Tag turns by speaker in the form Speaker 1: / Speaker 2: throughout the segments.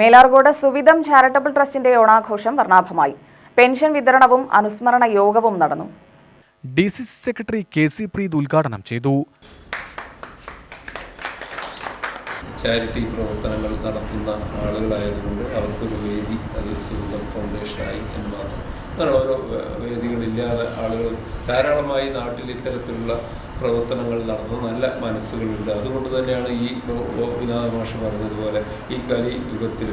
Speaker 1: Melarkode സുവിധം charitable ട്രസ്റ്റിന്റെ ഓണാഘോഷം വർണാഭമായി. Pension വിതരണവും അനുസ്മരണ യോഗവും നടന്നു.
Speaker 2: D C C secretary K C Preeth ഉദ്ഘാടനം ചെയ്തു.
Speaker 3: ചാരിറ്റി പ്രവർത്തനങ്ങൾ നടത്തുന്ന ആളുകളായതുകൊണ്ട് അവർക്കൊരു വേദി അതൊരു സുഹൃത്തം ഫൗണ്ടേഷനായി എന്ന് മാത്രം അങ്ങനെ ഓരോ വേദികളില്ലാതെ ആളുകൾ ധാരാളമായി നാട്ടിൽ ഇത്തരത്തിലുള്ള പ്രവർത്തനങ്ങൾ നടന്ന. നല്ല മനസ്സുകളുണ്ട്. അതുകൊണ്ട് തന്നെയാണ് ഈ ഗോപിനാഥ മാഷ് പറഞ്ഞതുപോലെ ഈ കലി യുഗത്തിൽ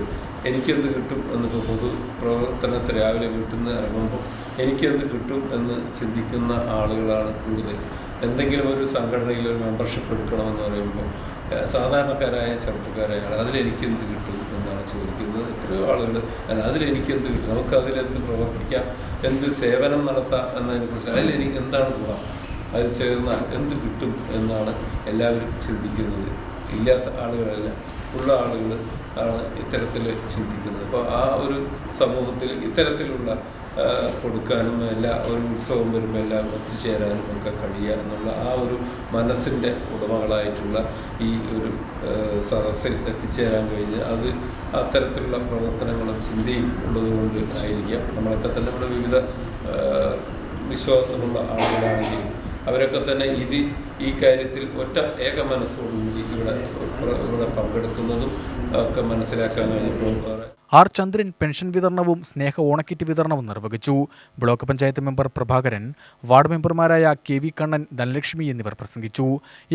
Speaker 3: എനിക്കെന്ത് കിട്ടും എന്നിപ്പോൾ പൊതു പ്രവർത്തനത്തിൽ രാവിലെ വീട്ടിൽ നിന്ന് ഇറങ്ങുമ്പോൾ എനിക്കെന്ത് കിട്ടും എന്ന് ചിന്തിക്കുന്ന ആളുകളാണ് കൂടുതൽ. എന്തെങ്കിലും ഒരു സംഘടനയിൽ ഒരു മെമ്പർഷിപ്പ് എടുക്കണമെന്ന് പറയുമ്പോൾ സാധാരണക്കാരായ ചെറുപ്പക്കാരായ ആൾ അതിലെനിക്ക് എന്ത് കിട്ടും എന്നാണ് ചോദിക്കുന്നത്. എത്രയോ ആളുകൾ അല്ല അതിലെനിക്ക് എന്ത് കിട്ടും? നമുക്ക് അതിലെന്ത് പ്രവർത്തിക്കാം? എന്ത് സേവനം നടത്താം എന്നതിനെക്കുറിച്ച് അതിലെനിക്ക് എന്താണ് ഗുണം? അതിൽ ചേർന്നാൽ എന്ത് കിട്ടും എന്നാണ് എല്ലാവരും ചിന്തിക്കുന്നത്. ഇല്ലാത്ത ആളുകളല്ല. ഉള്ള ആളുകൾ ആണ് ഇത്തരത്തിൽ ചിന്തിക്കുന്നത്. അപ്പോൾ ആ ഒരു സമൂഹത്തിൽ ഇത്തരത്തിലുള്ള കൊടുക്കാനും എല്ലാ ഒരു ഉത്സവം വരുമ്പോൾ എല്ലാം ഒത്തുചേരാനും ഒക്കെ കഴിയുക എന്നുള്ള ആ ഒരു മനസ്സിന്റെ ഉടമകളായിട്ടുള്ള ഈ ഒരു സദസ്സിൽ എത്തിച്ചേരാൻ കഴിഞ്ഞ് അത് അത്തരത്തിലുള്ള പ്രവർത്തനങ്ങളും ചിന്തയും ഉള്ളതുകൊണ്ട് ആയിരിക്കാം. നമ്മളൊക്കെ തന്നെ ഇവിടെ വിവിധ വിശ്വാസമുള്ള ആളുകളാണെങ്കിൽ അവരൊക്കെ തന്നെ ഇത് ഈ കാര്യത്തിൽ ഒറ്റ ഏക മനസ്സോടുകൂടി ഇവിടെ ഇവിടെ പങ്കെടുക്കുന്നതും ഒക്കെ മനസ്സിലാക്കാൻ കഴിഞ്ഞിട്ടുണ്ട്
Speaker 2: ആർ ചന്ദ്രൻ പെൻഷൻ വിതരണവും സ്നേഹ ഓണക്കിറ്റ് വിതരണവും നിർവഹിച്ചു. Block panchayat member Prabhakaran ward മെമ്പർമാരായ കെ വി കണ്ണൻ ധനലക്ഷ്മി എന്നിവർ പ്രസംഗിച്ചു.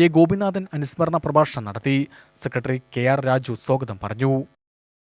Speaker 2: എ ഗോപിനാഥൻ അനുസ്മരണ പ്രഭാഷണം നടത്തി. സെക്രട്ടറി കെ ആർ രാജു സ്വാഗതം പറഞ്ഞു.